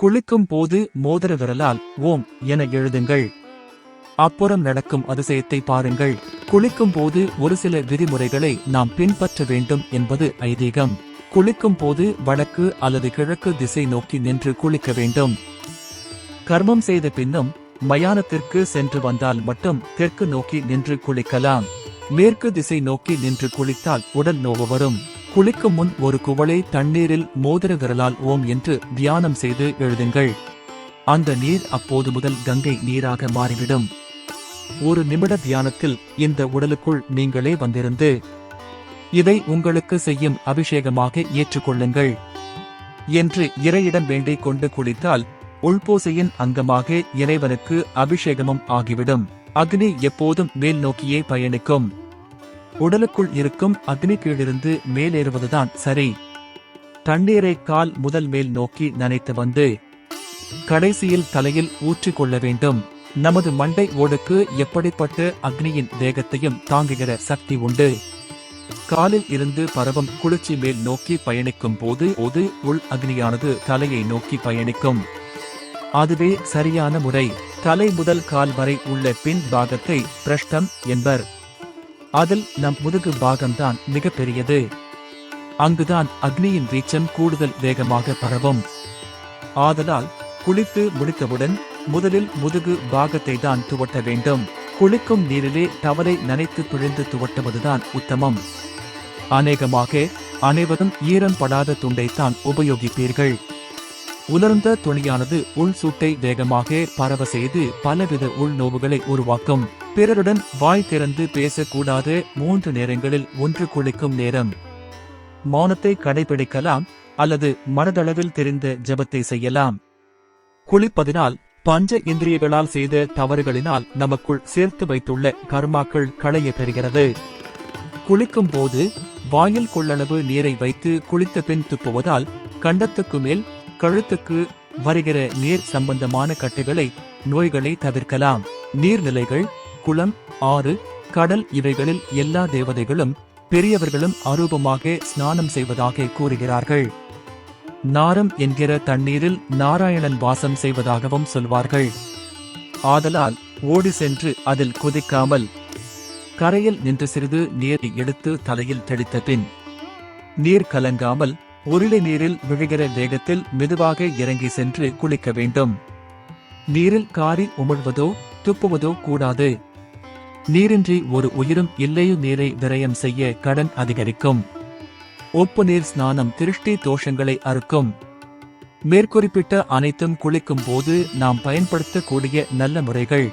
குளிக்கும் போது மோதிர விரலால் ஓம் என எழுதுங்கள். அப்புறம் நடக்கும் அதிசயத்தை பாருங்கள். குளிக்கும் போது ஒரு சில விதிமுறைகளை நாம் பின்பற்ற வேண்டும் என்பது ஐதீகம். குளிக்கும் போது வடக்கு அல்லது கிழக்கு திசை நோக்கி நின்று குளிக்க வேண்டும். கர்மம் செய்த பின்னும் மயானத்திற்கு சென்று வந்தால் மட்டும் தெற்கு நோக்கி நின்று குளிக்கலாம். மேற்கு திசை நோக்கி நின்று குளித்தால் உடல் நோவு வரும். குளிக்கும் முன் ஒரு குவளை தண்ணீரில் மோதிர விரலால் ஓம் என்று தியானம் செய்து எழுதுங்கள். அந்த நீர் அப்போது முதல் கங்கை நீராக மாறிவிடும். ஒரு நிமிட தியானத்தில் இந்த உடலுக்குள் நீங்களே வந்திருந்து இதை உங்களுக்கு செய்யும் அபிஷேகமாக ஏற்றுக்கொள்ளுங்கள். என்று இறையிடம் வேண்டிக் கொண்டு குளித்தால் உள்பூசையின் அங்கமாக இறைவனுக்கு அபிஷேகமும் ஆகிவிடும். அக்னி எப்போதும் மேல் நோக்கியே பயணிக்கும். உடலுக்குள் இருக்கும் அக்னி கீழிருந்து மேலேறுவதுதான் சரி. தண்ணீரை கால் முதல் மேல் நோக்கி நனைத்து வந்து கடைசியில் தலையில் ஊற்றிக் கொள்ள வேண்டும். நமது மண்டை ஓடுக்கு எப்படிப்பட்ட அக்னியின் வேகத்தையும் தாங்குகிற சக்தி உண்டு. காலில் இருந்து பரவம் குளிர்ச்சி மேல் நோக்கி பயணிக்கும் போது ஒது உள் அக்னியானது தலையை நோக்கி பயணிக்கும். அதுவே சரியான முறை. தலை முதல் கால் வரை உள்ள பின் பாகத்தை பிரஷ்டம் என்பர். அதில் நம் முதுகு பாகம்தான் மிகப்பெரியது. அங்குதான் அக்னியின் வீச்சம் கூடுதல் வேகமாக பரவும். ஆதலால் குளித்து முடித்தவுடன் முதலில் முதுகு பாகத்தை தான் துவட்ட வேண்டும். குளிக்கும் நீரிலே டவலை நனைத்து துழிந்து துவட்டுவதுதான் உத்தமம். அநேகமாக அனைவரும் ஈரம் படாத துண்டைத்தான் உபயோகிப்பீர்கள். உலர்ந்த துணியானது உள் சூட்டை வேகமாக பரவ செய்து பலவித உள்நோவுகளை உருவாக்கும். பிறருடன் வாய் திறந்து பேசக்கூடாத மூன்று நேரங்களில் ஒன்று குளிக்கும் நேரம். மௌனத்தை கடைபிடிக்கலாம் அல்லது மனதளவில் தெரிந்த ஜெபத்தை செய்யலாம். குளிப்பதினால் பஞ்ச இந்திரியங்களால் செய்த தவறுகளினால் நமக்குள் சேர்த்து வைத்துள்ள கர்மாக்கள் களைய பெறுகிறது. குளிக்கும் போது வாயில் கொள்ளளவு நீரை வைத்து குளித்த பின் துப்புவதால் கண்டத்துக்கு மேல் கழுத்துக்கு வருகிற நீர் சம்பந்தமான கட்டுகளை நோய்களை தவிர்க்கலாம். நீர்நிலைகள் குளம் ஆறு கடல் இவைகளில் எல்லா தேவதைகளும் பெரியவர்களும் அரூபமாக ஸ்நானம் செய்வதாக கூறுகிறார்கள். நாரம் என்கிற தண்ணீரில் நாராயணன் வாசம் செய்வதாகவும் சொல்வார்கள். ஆதலால் ஓடி சென்று அதில் குதிக்காமல் கரையில் நின்று சிறிது நீரை எடுத்து தலையில் தெளித்த பின் நீர் கலங்காமல் உருளை நீரில் விழுகிற வேகத்தில் மெதுவாக இறங்கி சென்று குளிக்க வேண்டும். நீரில் காரி உமிழ்வதோ துப்புவதோ கூடாது. நீரின்றி ஒரு உயிரும் இல்லையு நீரை விரயம் செய்ய கடன் அதிகரிக்கும். உப்பு நீர் ஸ்நானம் திருஷ்டி தோஷங்களை அறுக்கும். மேற்குறிப்பிட்ட அனைத்தும் குளிக்கும் போது நாம் பயன்படுத்தக்கூடிய நல்ல முறைகள்.